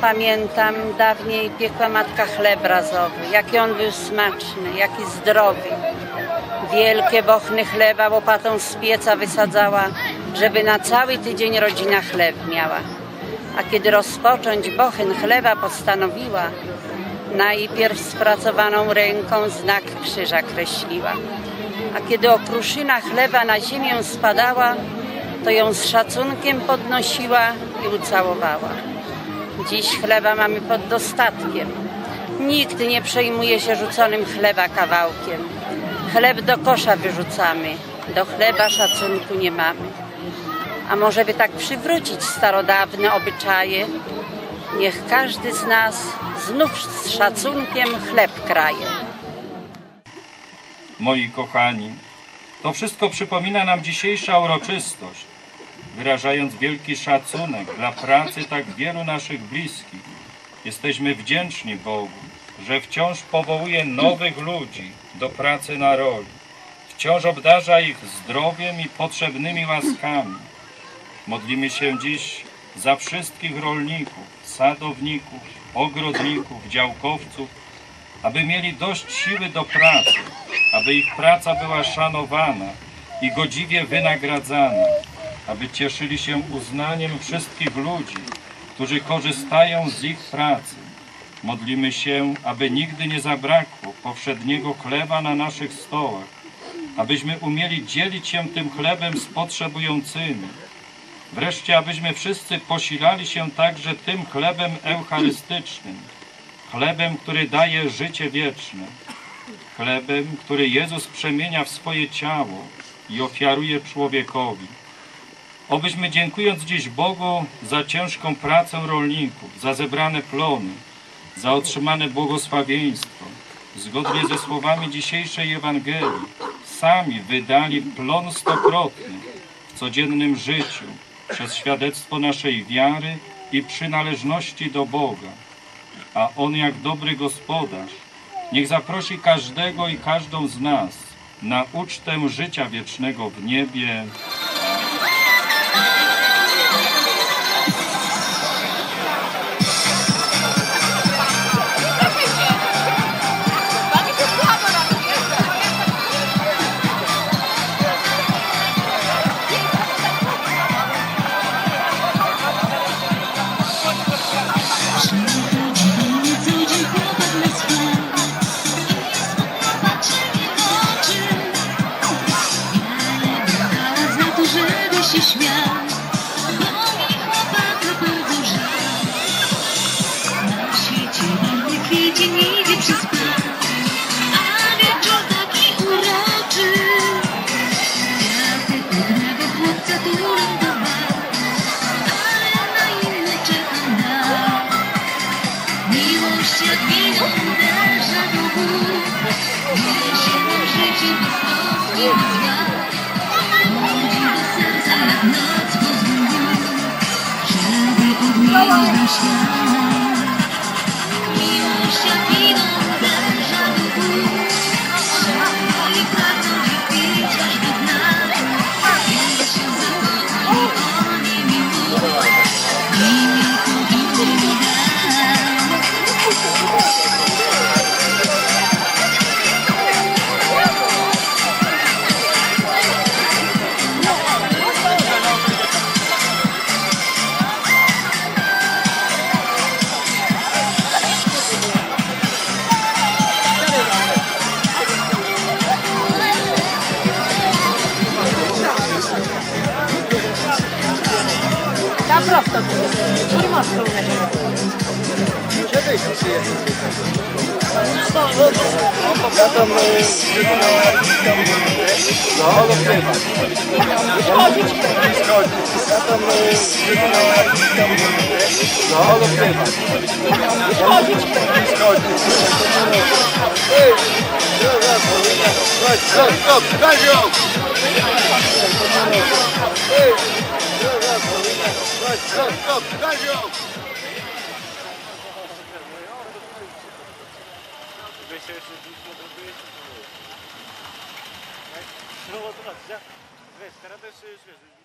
Pamiętam dawniej piekła matka chleb razowy, jaki on był smaczny, jaki zdrowy. Wielkie bochny chleba łopatą z pieca wysadzała, żeby na cały tydzień rodzina chleb miała. A kiedy rozpocząć bochyn chleba postanowiła, najpierw spracowaną ręką znak krzyża kreśliła. A kiedy okruszyna chleba na ziemię spadała, to ją z szacunkiem podnosiła i ucałowała. Dziś chleba mamy pod dostatkiem. Nikt nie przejmuje się rzuconym chleba kawałkiem. Chleb do kosza wyrzucamy, do chleba szacunku nie mamy. A może by tak przywrócić starodawne obyczaje? Niech każdy z nas znów z szacunkiem chleb kraje. moi kochani. To wszystko przypomina nam dzisiejsza uroczystość, wyrażając wielki szacunek dla pracy tak wielu naszych bliskich. Jesteśmy wdzięczni Bogu, że wciąż powołuje nowych ludzi do pracy na roli. Wciąż obdarza ich zdrowiem i potrzebnymi łaskami. Modlimy się dziś za wszystkich rolników, sadowników, ogrodników, działkowców, aby mieli dość siły do pracy, aby ich praca była szanowana i godziwie wynagradzana, aby cieszyli się uznaniem wszystkich ludzi, którzy korzystają z ich pracy. Modlimy się, aby nigdy nie zabrakło powszedniego chleba na naszych stołach, abyśmy umieli dzielić się tym chlebem z potrzebującymi. Wreszcie, abyśmy wszyscy posilali się także tym chlebem eucharystycznym, chlebem, który daje życie wieczne, chlebem, który Jezus przemienia w swoje ciało i ofiaruje człowiekowi. Obyśmy dziękując dziś Bogu za ciężką pracę rolników, za zebrane plony, za otrzymane błogosławieństwo, zgodnie ze słowami dzisiejszej Ewangelii, sami wydali plon stokrotny w codziennym życiu przez świadectwo naszej wiary i przynależności do Boga a On jak dobry gospodarz niech zaprosi każdego i każdą z nas na ucztę życia wiecznego w niebie. Się śmiał Bo mi chłopaka bardzo żal. Na nigdy przespał A wieczór taki uroczy. Kwiaty pewnego chłopca turem do Ale na inne czekam na Miłość jak wino uderza nam 那留下你我相依 Prosto, nie można No, zobacz, ja, wiesz, teraz też już wiesz,